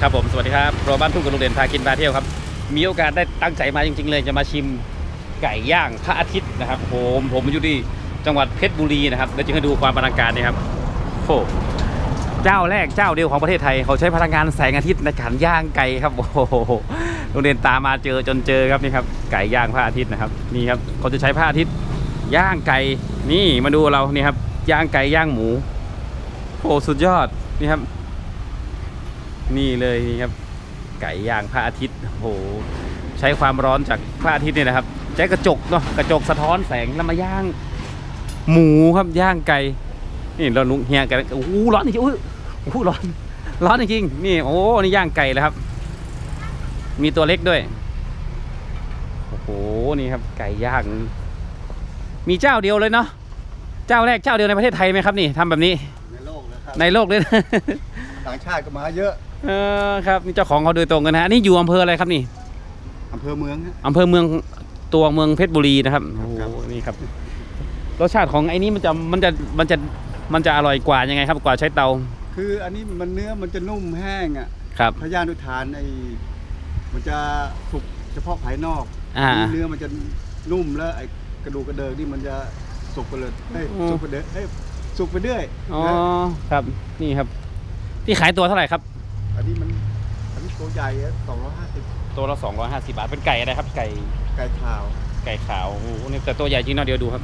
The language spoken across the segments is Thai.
ครับผมสวัสดีครับโรบ้านทุ่งกับลุงเด่นพากินพาเที่ยวครับ มีโอกาสได้ตั้งใจมาจริง ๆ เลยจะมาชิมไก่ย่างพระอาทิตย์นะครับผมผมอยู่ที่จังหวัดเพชรบุรีนะครับเดี๋ยวจะให้ดูความอลังการนี่ครับโอ้เจ้าแรกเจ้าเดียวของประเทศไทยเขาใช้พลังงานแสงอาทิตย์ในการย่างไก่ครับโอ้โหลุงเด่นตามมาเจอจนเจอครับนี่ครับไก่ย่างพระอาทิตย์นะครับนี่ครับเขาจะใช้พระอาทิตย์ย่างไก่นี่มาดูเรานี่ครับย่างไก่ย่างหมูโอ้สุดยอดนี่ครับ นี่เลยนี่ครับ ไก่ย่างพระอาทิตย์โอ้โหใช้ความร้อนจากพระอาทิตย์เนี่ยนะครับใช้กระจกเนาะกระจกสะท้อนแสงแล้วมาย่าง หมูครับย่างไก่นี่เราลุงเฮียกันโอ้โหร้อนจริงๆอุ้ยโอ้โหร้อนร้อนจริงๆนี่โอ้นี่ย่างไก่แล้วครับ มีตัวเล็กด้วยโอ้โหนี่ครับไก่ย่าง มีเจ้าเดียวเลยเนาะเจ้าแรกเจ้าเดียวในประเทศไทยไหมครับนี่ทำแบบนี้ในโลกนะครับในโลกเลยนะต่างชาติก็มาเยอะ เออครับนี่เจ้าของเขาโดยตรงกันนะฮะนี่อยู่อำเภออะไรครับนี่อำเภอเมืองฮะ อำเภอเมืองตัวเมืองเพชรบุรีนะครับโอ้โหครับ นี่ครับรสชาติของไอ้นี้มันจะมันจะมันจะมันจะอร่อยกว่ายังไงครับกว่าใช้เตาคืออันนี้มันเนื้อมันจะนุ่มแห้งอะครับ พย่างด้วยทานไอ้มันจะสุกเฉพาะภายนอกอ่า เนื้อมันจะนุ่มแล้วไอ้กระดูกกระเดิกนี่มันจะสุกไปเลยเอ้ยอืม สุกไปเด้อเอ้ยสุกไปเรื่อยอ๋อนะครับนี่ครับ ที่ขายตัวเท่าไหร่ครับ อันนี้มันอันนี้ตัวใหญ่สองร้อยห้าสิบตัวละ250 บาท เป็นไก่อะไรครับ ไก่ ไก่ขาว ไก่ขาว โอ้โหนี่แต่ตัวใหญ่จริงเนาะเดี๋ยวดูครับ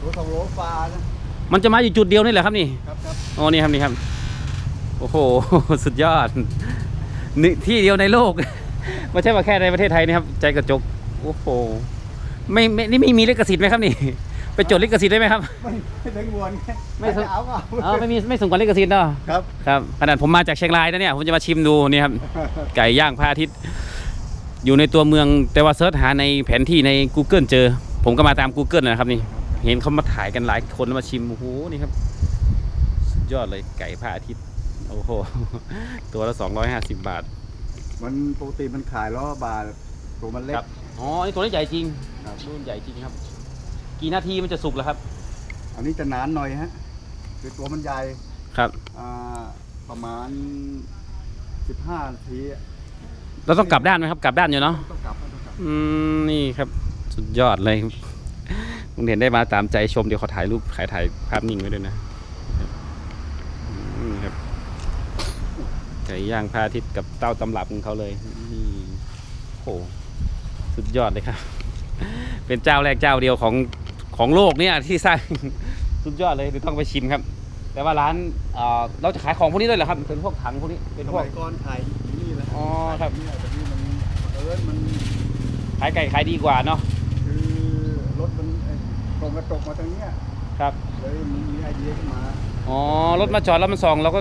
ตัวสองโลฟ้านะ มันจะมาอยู่จุดเดียวนี่แหละครับนี่ ครับครับอ๋อ นี่ครับนี่ครับ โอ้โห สุดยอดนี่ที่เดียวในโลก ไม่ใช่ว่าแค่ในประเทศไทยนะครับ ใจกระจก โอ้โห ไม่ไม่ นี่ไม่มีลิขสิทธิ์ไหมครับนี่ ไปจดลิขสิทธิ์ได้ไหมครับไม่ไม่ถึงวนไม่ถึงเอาก็อ๋อไม่มีไม่ส่งกว่าลิขสิทธิ์เนาะครับครับขนาดผมมาจากเชียงรายนะเนี่ยผมจะมาชิมดูนี่ครับไก่ย่างพระอาทิตย์อยู่ในตัวเมืองแต่ว่าเซิร์ชหาในแผนที่ใน Google เจอ ผมก็มาตาม Google นะครับนี่ เห็นเขามาถ่ายกันหลายคนแล้วมาชิมโอ้โหนี่ครับสุดยอดเลยไก่พระอาทิตย์โอ้โหตัวละ250 บาท มันปกติมันขายล้อบาทตัวมันเล็กครับอ๋อนี่ตัวนี้ใหญ่จริงครับรุ่นใหญ่จริงครับ กี่นาทีมันจะสุกแล้วครับ อันนี้จะนานหน่อยฮะคือตัวมันใหญ่ครับ อ่าประมาณ 15นาทีอะเราต้องกลับด้านไหมครับ กลับด้านอยู่เนาะต้องกลับต้องกลับอืมนี่ครับ สุดยอดเลยผมเห็นได้มาตามใจชมเดี๋ยวขอถ่ายรูปขายถ่ายภาพนิ่งไว้ด้วยนะอืมครับไก่ย่างพระอาทิตย์กับเต้าตำรับของเขาเลยนี่โอ้โหสุดยอดเลยครับ เป็นเจ้าแรกเจ้าเดียวของ ของโลกเนี่ยที่สร้าง สุดยอดเลยเดี๋ยวต้องไปชิมครับ แต่ว่าร้านเอ่อเราจะขายของพวกนี้ด้วยเหรอครับเป็นพวกถังพวกนี้เป็นสพวก มัยก่อนขายที่นี่แหละอ๋อครับ ขายที่นี่แต่นี่มันเอิญมันขายไก่ขายดีกว่าเนาะคือรถมันไอ้ตรงกระตกมาทางเนี้ยครับเลยมีไอเดียขึ้นมา อ๋อรถมาจอดแล้วมันส่องเราก็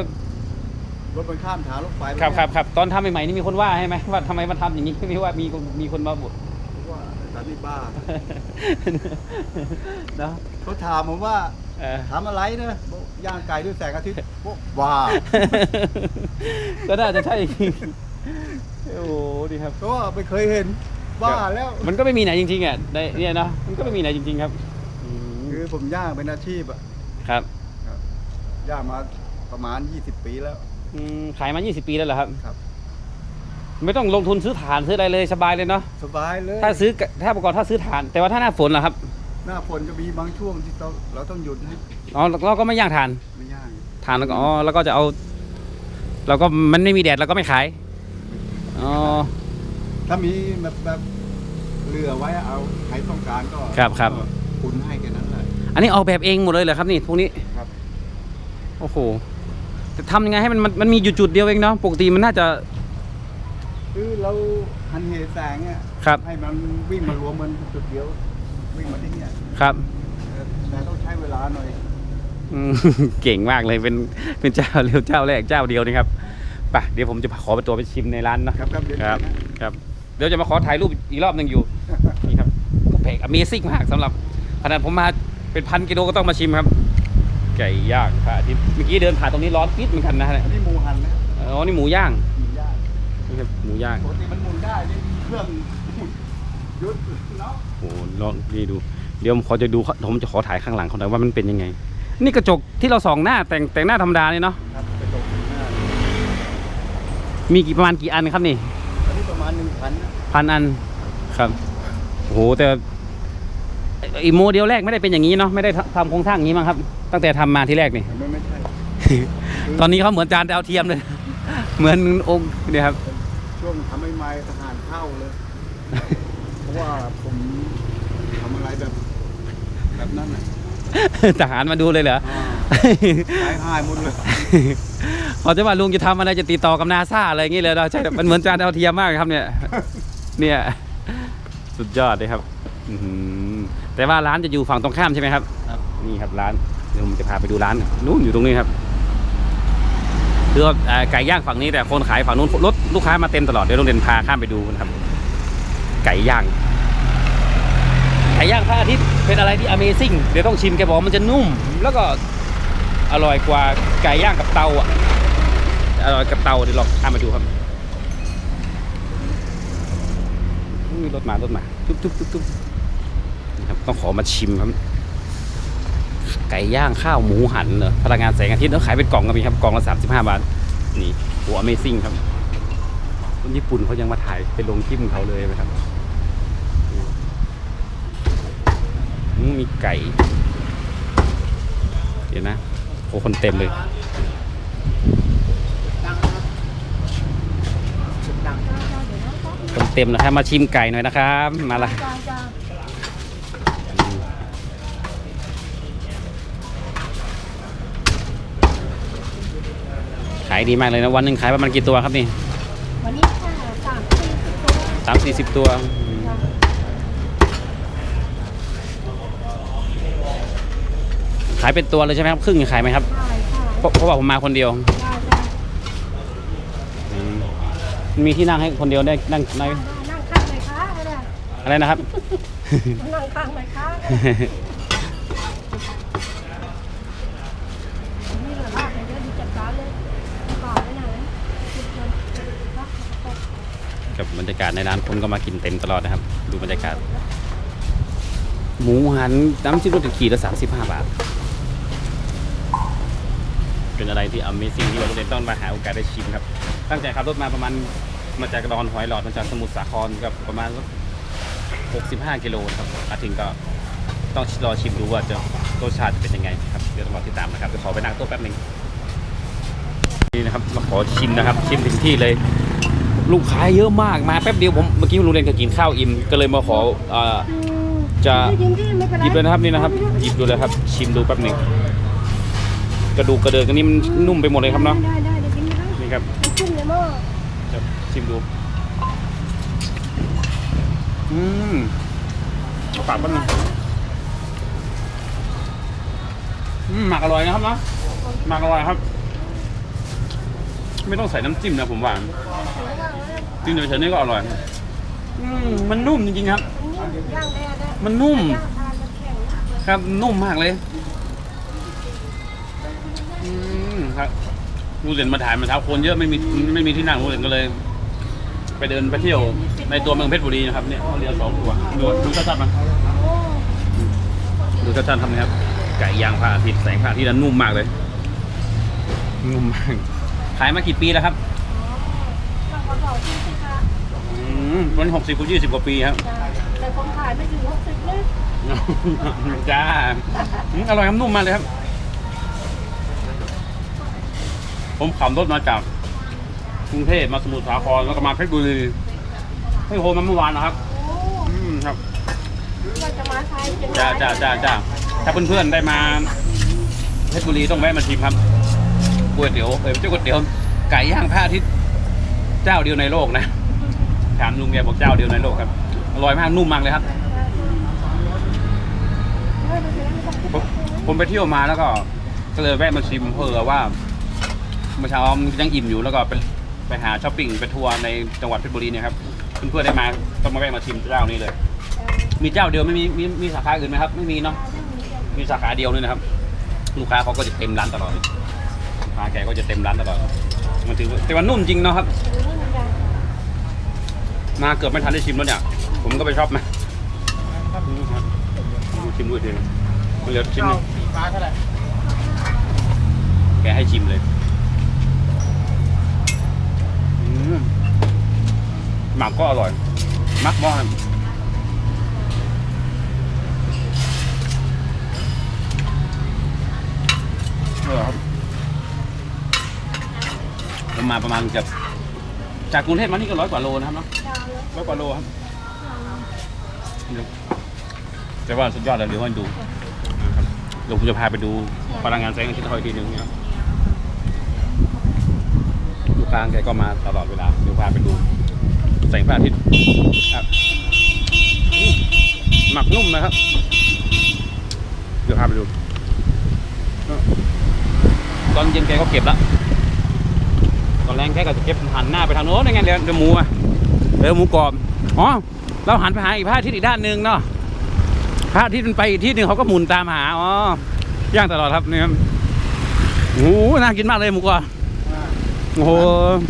รถมันข้ามทางรถไฟครับครับครับตอนทำใหม่ๆนี่มีคนว่าให้ไหมว่าทำไมมาทำอย่างนี้ไม่ว่ามีคนมีคนมาบ่นเพราะว่า สามีบ้าเนาะเขาถามผมว่าเออถามอะไรนะบอกย่างไก่ด้วยแสงอาทิตย์บอกว่าก็น่าจะใช่จริงโอ้โหดีครับ ก็ไม่เคยเห็นบ้าแล้ว มันก็ไม่มีไหนจริงๆอะได้เนี่ยเนาะมันก็ไม่มีไหนจริง ๆ ครับอืมคือผมย่างเป็นอาชีพอะครับย่างมาประมาณ 20 ปีแล้ว อืมขายมา 20 ปีแล้วเหรอครับ ครับ ไม่ต้องลงทุนซื้อถ่านซื้ออะไรเลยสบายเลยเนาะสบายเลยถ้าซื้อถ้าประกอบถ้าซื้อถ่าน แต่ว่าถ้าหน้าฝนเหรอครับ หน้าฝนจะมีบางช่วงที่เราเราต้องหยุดนะอ๋อเราก็ไม่ย่างถ่านไม่ย่างถ่านแล้วก็อ๋อแล้วก็จะเอาเราก็มันไม่มีแดดเราก็ไม่ขายอ๋อถ้ามีแบบแบบเหลือไว้เอาใครต้องการก็ครับครับคุณให้แค่นั้นเลยอันนี้ออกแบบเองหมดเลยเหรอครับนี่พวกนี้ครับโอ้โหแต่ทำยังไงให้มันมันมันมีอยู่จุดเดียวเองเนาะปกติมันน่าจะ คือเราหันเหแสงเนี่ยครับ ให้มันวิ่งมารวมมันจุดเดียว วิ่งมาที่เนี่ยครับแต่ต้องใช้เวลาหน่อยอืม เก่งมากเลยเป็นเป็นเจ้าเร็วเจ้าแรกเจ้าเดียวนี่ครับไปเดี๋ยวผมจะขอไปตัวไปชิมในร้านนะครับครับเดี๋ยวครับนะครับ เดี๋ยวจะมาขอถ่ายรูปอีกรอบหนึ่งอยู่นี่ครับแปลก Amazing มากสำหรับขนาดผมมาเป็นพันกิโลก็ต้องมาชิมครับ ไก่ย่างพระอาทิตย์เมื่อกี้เดินผ่านตรงนี้ร้อนปิดเหมือนกันนะฮะอันนี้หมูหันนะอ๋อนี่หมูย่างหมูย่าง นี่ครับหมูย่างปกติมันหมุนได้นี่เครื่องหยุดเนาะโอ้โหลองนี่ดู เดี๋ยวผมขอจะดูผมจะขอถ่ายข้างหลังเขาหน่อยว่ามันเป็นยังไง นี่กระจกที่เราส่องหน้าแต่งแต่งหน้าธรรมดาเนี่ยเนาะครับไปตกหน้ามีกี่ประมาณกี่อันครับนี่อันนี้ประมาณหนึ่งพันพันอันครับโอ้โหแต่อีโมเดลแรกไม่ได้เป็นอย่างนี้เนาะไม่ได้ทำโครงสร้างอย่างนี้มั้งครับ ตั้งแต่ทำมาที่แรกนี่ไม่ไม่ใช่ตอนนี้เขาเหมือนจานดาวเทียมเลย เหมือนองค์เนี่ยครับ ช่วงทำไม่ไม้ทหารเข้าเลย เพราะว่าผมทำอะไรแบบ แบบนั้นน่ะทหารมาดูเลยเหรอ อ่าหายหายหมดเลยเขาจะว่าลุงจะทำอะไรจะติดต่อกับนาซาอะไรอย่างงี้เลยเราใช่มันเหมือนจานดาวเทียมมากครับเนี่ย เนี่ย สุดยอดเลยครับอื้อหือแต่ว่าร้านจะอยู่ฝั่งตรงข้ามใช่ไหมครับครับนี่ครับร้านเดี๋ยวผมจะพาไปดูร้าน นู้นอยู่ตรงนี้ครับ คือไก่ย่างฝั่งนี้แต่คนขายฝั่งนู้นรถลูกค้ามาเต็มตลอดเดี๋ยวโรงเรียนพาข้ามไปดูนะครับ ไก่ย่าง ไก่ย่างพระอาทิตย์เป็นอะไรที่ Amazing เดี๋ยวต้องชิมแกบอกมันจะนุ่ม แล้วก็อร่อยกว่าไก่ย่างกับเตาอะอร่อยกับเตาเดี๋ยวลองข้ามไปดูครับรถมารถมาทุบทุบทุบทุบนะครับต้องขอมาชิมครับ ไก่ย่างข้าวหมูหันเหรอพลังงานแสงอาทิตย์แล้วขายเป็นกล่องก็มีครับกล่องละ35บาทนี่โห Amazing ครับคนญี่ปุ่นเขายังมาถ่ายเป็นลงคลิปของเขาเลยนะครับมมีไก่ เดี๋ยวนะโอ้คนเต็มเลยคนเต็มนะครับมาชิมไก่หน่อยนะครับ มาละายดีมากเลยนะวันหนึ่งขายประมาณกี่ตัวครับนี่วันนี้ค่ะสามสี่สิบตัวสามสี่สิบตัวอืมจ้ะขายเป็นตัวเลยใช่ไหมครับครึ่งขายไหมครับใช่ค่ะเพราะเพราะว่าผมมาคนเดียวได้ได้อืมมีที่นั่งให้คนเดียวได้นั่งในได้นั่งข้างเลยค่ะก็ได้อะไรนะครับนั่งข้างเลยค่ะก็ได้นี่เหลือลาบเลยเดี๋ยวดูจัดการเลยก่อนไปไหนจุดเงินพักตก กับบ รรยากาศในร้านคนก็มากินเต็มตลอดนะครับ ดูบรรยากาศ หมูหันน้ำจิ้มรสขีดละสามสิบห้าบาท เป็นอะไรที่ Amazing ที่เราเรียนต้องมาหาโอกาสได้ชิมครับ ตั้งใจขับรถมาประมาณมาจากดอนหอยหลอดมาจากสมุทรสาครกับประมาณหกสิบห้ากิโลนะครับมาถึงก็ต้องรอชิมดูว่าจะรสชาติจะเป็นยังไงครับเดี๋ยวต้องรอติดตามนะครับเดี๋ยวขอไปนั่งโต๊ะแป๊บหนึ่งนี่นะครับมาขอชิมนะครับ ชิมถึงที่เลย ลูกค้าเยอะมากมาแป๊บเดียวผมเมื่อกี้โรงเรียนก็กินข้าวอิ่มก็เลยมาขอเอ่อจะหยิบเลยนะครับนี่นะครับหยิบดูเลยครับ ชิมดูแป๊บหนึ่งกระดูกกระเดินกันนี่มันนุ่มไปหมดเลยครับเนาะได้ได้เดี๋ยวกินได้นี่ครับมันขึ้นในหม้อจะชิมดูอืมปากแป๊บหนึงอืมหมักอร่อยนะครับเนาะหมักอร่อยครับ ไม่ต้องใส่น้ำจิ้มนะผมว่าจริงๆเฉยๆนี่ก็อร่อยอืมมันนุ่มจริงๆครับ มันนุ่ม ครับนุ่มมากเลยอืมครับมูเรียนมาถ่ายมาเช้าคนเยอะไม่มีไม่มีที่นั่งมูเรียนก็เลย ไปเดินไปเที่ยวในตัวเมืองเพชรบุรีนะครับเนี่ยเขาเรือสองตัวดูดูชัดๆนะโอ้ดูชัดๆทำนะครับไก่ย่างพระอาทิตย์แสงพระอาทิตย์นั้นนุ่มมากเลย นุ่มมาก ขายมากี่ปีแล้วครับข้าวขอที่สิคะอืมวันหกสิบกว่ายี่สิบกว่าปีครับ จ้ะแต่ผมขายไม่ถึงหกสิบเลยจ้าอืมอร่อยครับนุ่มมากเลยครับ ผมขับรถมาจากกรุงเทพมาสมุทรสาครแล้วก็มาเพชรบุรีเพิ่งโทรมาเมื่อวานนะครับ โอ้อืมครับ เราจะมาไทยเชียงจ้ารายจ้าจ้าจ้าถ้าเพื่อนๆได้มาเพชรบุรีต้องแวะมาชิมครับ ก๋วยเตี๋ยวเอ้ยไม่ใช่ก๋วยเตี๋ยวไก่ย่างพระอาทิตย์เจ้าเดียวในโลกนะถามลุงแกบอกเจ้าเดียวในโลกครับอร่อยมากนุ่มมากเลยครับ ผมผมไปเที่ยวมาแล้วก็ก็เลยแวะมาชิมเผื่อว่าเมื่อเช้ายังอิ่มอยู่แล้วก็ไปไปหาช้อปปิ้งไปทัวร์ในจังหวัดเพชรบุรีเนี่ยครับเพื่อนๆได้มาต้องมาแวะมาชิมเจ้านี้เลย มีเจ้าเดียวไม่มีมีมีสาขาอื่นไหมครับ ไม่มีเนาะมีสาขาเดียวเลยนะครับ ลูกค้าเขาก็จะเต็มร้านตลอดลูก ค้าแกก็จะเต็มร้านตลอดมันถือว่าแต่ว่านุ่มจริงเนาะครับ มาเกือบไม่ทันได้ชิมแล้วเนี่ย ผมก็ไปชอบมาชิมด้วยทีมันเหลือชิ้นหนึงปลาเท่าไหร่แกให้ชิมเลยอืมหมักก็อร่อยมักมากเออครับ ผมมาประมาณจะจากกรุงเทพมานี่ก็ร้อยกว่าโลนะครับเนาะดาวเลยร้อยกว่าโลครับแต่ว่าสุดยอดเลยเดี๋ยวให้ดูนะครับเดี๋ยวผมจะพาไปดูพลังงานแสงอาทิตย์ทอยทีหนึงนะครับลูกค้าแกก็มาตลอดเวลาเดี๋ยวพาไปดูแสงพระอาทิตย์ครับอู้หมักนุ่มนะครับ เดี๋ยวพาไปดู ตอนเย็นแกก็เก็บละ ตอนแรงแกก็จะเก็บหันหน้าไปทางโน้นยังไงเดี๋ยวหมูอะเดี๋ยวหมูกรอบอ๋อเราหันไปหาอีกพระอาทิตย์อีกด้านหนึ่งเนาะพระอาทิตย์มันไปอีกที่หนึ่งเขาก็หมุนตามหาอ๋อย่างตลอดครับเนี่ยโอ้โหน่ากินมากเลยหมูกรอบโอ้โห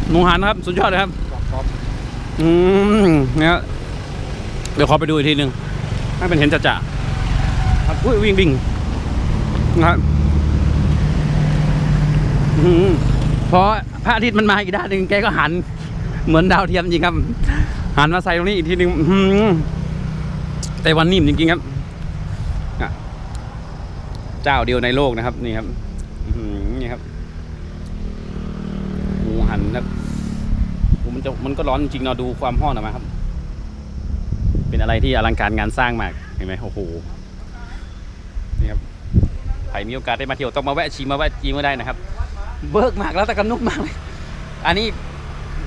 หมูหันครับสุดยอดเลยครับอบอืมเนี่ยเดี๋ยวขอไปดูอีกทีหนึ่งให้เป็นเห็นจะจะครับอุ้ยวิ่งวิ่งนะครับอื้อหือพอ พระอาทิตย์มันมาอีกด้านหนึ่งแกก็หัน เหมือนดาวเทียมจริงครับ หันมาใส่ตรงนี้อีกทีหนึ่งแต่วันนิ่มจริงๆครับเจ้าเดียวในโลกนะครับ นี่ครับนี่ครับหมูหันครับมันจะมันก็ร้อนจริงเนาดูความห้อนออกมาครับ เป็นอะไรที่อลังการงานสร้างมากเห็นไหมโอ้โหนี่ครับใครมีโอกาสได้มาเที่ยวต้องมาแวะชิมมาแวะจีมาได้นะครับ เบิกมากแล้วแต่กันนุกมากเลย อันนี้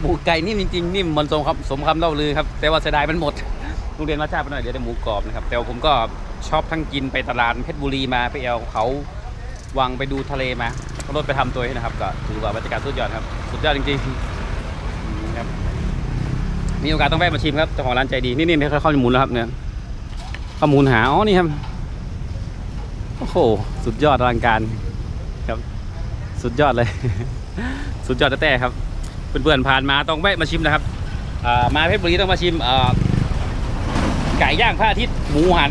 หมูไก่นิ่มจริงๆนิ่มมันสมคำสมคำเล่าลือครับ แต่ว่าเสียดายมันหมดโรงเรียนมาชาติไปหน่อยเดี๋ยวได้หมูกรอบนะครับ แต่ผมก็ชอบทั้งกินไปตลาดเพชรบุรีมาไปเอาเขาวังไปดูทะเลมาเอารถไปทำตัวให้นะครับ ก็ถือว่าบรรยากาศสุดยอดครับ สุดยอดจริงๆครับ มีโอกาสต้องแวะมาชิมครับเจ้าของร้านใจดี นี่นี่เขาเข้าหมุนแล้วครับเนี่ยข้อมูลหา อ๋อ นี่ครับ โอ้โห สุดยอดอลังการครับ สุดยอดเลย สุดยอดแต่ๆครับ เพื่อนๆผ่านมาต้องแวะมาชิมนะครับมาเพชรบุรีต้องมาชิมไก่ย่างพระอาทิตย์หมูหัน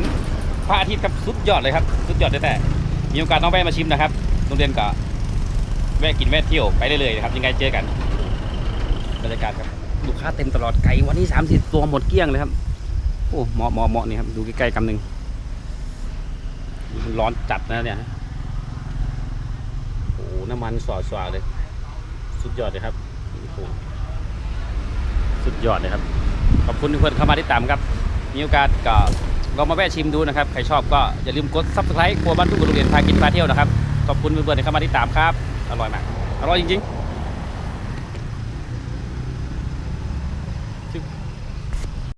พระอาทิตย์ครับสุดยอดเลยครับ สุดยอดแต่ๆมีโอกาสต้องแวะมาชิมนะครับโรงเรียนก็แวะกินแวะเที่ยวไปได้เลยนะครับยังไงเจอกันบรรยากาศครับลูกค้าเต็มตลอดไก่วันนี้สามสิบตัวหมดเกลี้ยงเลยครับโอ้เหมาะเหมาะเหมาะนี่ครับดูใกล้ๆกำหนึ่งร้อนจัดนะเนี่ย น้ำมันสอดๆเลย สุดยอดเลยครับโอ้โหสุดยอดเลยครับ ขอบคุณที่เพื่อนเข้ามาติดตามครับ มีโอกาสก็ลองมาแวะชิมดูนะครับ ใครชอบก็อย่าลืมกดซับสไครต์ครัวบ้านทุ่งกคนเรียนพากินพาเที่ยวนะครับ ขอบคุณเพื่อนๆที่เข้ามาติดตามครับ อร่อยมาก อร่อยจริงๆ